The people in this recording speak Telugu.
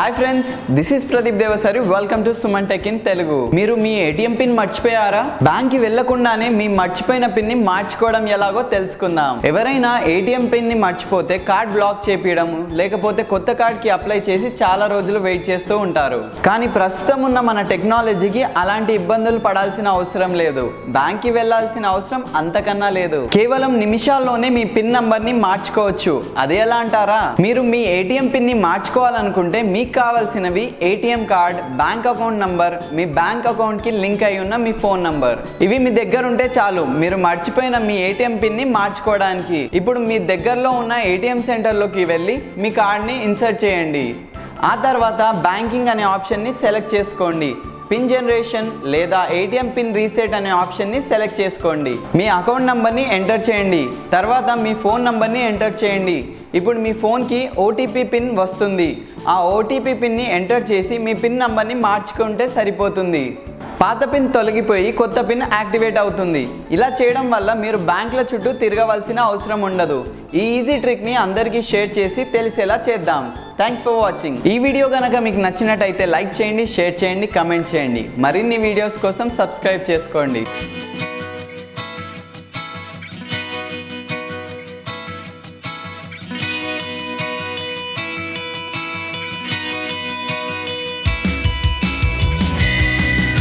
Hi friends this is Pradeep Devasari welcome to Suman tech in Telugu మీరు మీ ఏటీఎం పిన్ మర్చిపోయారా? బ్యాంక్కి వెళ్ళకుండానే మీ మర్చిపోయిన పిన్ని మార్చుకోవడం ఎలాగో తెలుసుకుందాం. ఎవరైనా ఏటీఎం పిన్ని మర్చిపోతే కార్డ్ బ్లాక్ చేపించడం లేకపోతే కొత్త కార్డ్కి అప్లై చేసి చాలా రోజులు వెయిట్ చేస్తూ ఉంటారు. కానీ ప్రస్తుతం ఉన్న మన టెక్నాలజీకి అలాంటి ఇబ్బందులు పడాల్సిన అవసరం లేదు. బ్యాంక్కి వెళ్ళాల్సిన అవసరం అంతకన్నా లేదు. కేవలం నిమిషాల్లోనే మీ పిన్ నంబర్ని మార్చుకోవచ్చు. అదే ఎలా అంటారా? మీరు మీ ఏటీఎం పిన్ని మార్చుకోవాలనుకుంటే మీకు కావాల్సినవి ATM card bank account number మీ బ్యాంక్ అకౌంట్కి లింక్ అయి ఉన్న మీ ఫోన్ నంబర్. ఇవి మీ దగ్గర ఉంటే చాలు. మీరు మర్చిపోయిన మీ ఏటీఎం పిన్ని మార్చుకోవడానికి. ఇప్పుడు మీ దగ్గరలో ఉన్న ఏటీఎం సెంటర్లోకి వెళ్ళి మీ కార్డ్ని ఇన్సర్ట్ చేయండి. ఆ తర్వాత బ్యాంకింగ్ అనే ఆప్షన్ని సెలెక్ట్ చేసుకోండి. పిన్ జనరేషన్ లేదా ఏటీఎం పిన్ రీసెట్ అనే ఆప్షన్ని సెలెక్ట్ చేసుకోండి. మీ అకౌంట్ నంబర్ని ఎంటర్ చేయండి. తర్వాత మీ ఫోన్ నంబర్ని ఎంటర్ చేయండి. ఇప్పుడు మీ ఫోన్కి ఓటీపీ పిన్ వస్తుంది. ఆ ఓటీపీ పిన్ని ఎంటర్ చేసి మీ పిన్ నంబర్ని మార్చుకుంటే సరిపోతుంది. పాత పిన్ తొలగిపోయి కొత్త పిన్ యాక్టివేట్ అవుతుంది. ఇలా చేయడం వల్ల మీరు బ్యాంకుల చుట్టూ తిరగవలసిన అవసరం ఉండదు. ఈ ఈజీ ట్రిక్ని అందరికీ షేర్ చేసి తెలిసేలా చేద్దాం. థ్యాంక్స్ ఫర్ వాచింగ్ ఈ వీడియో కనుక మీకు నచ్చినట్టయితే లైక్ చేయండి షేర్ చేయండి కమెంట్ చేయండి. మరిన్ని వీడియోస్ కోసం సబ్స్క్రైబ్ చేసుకోండి.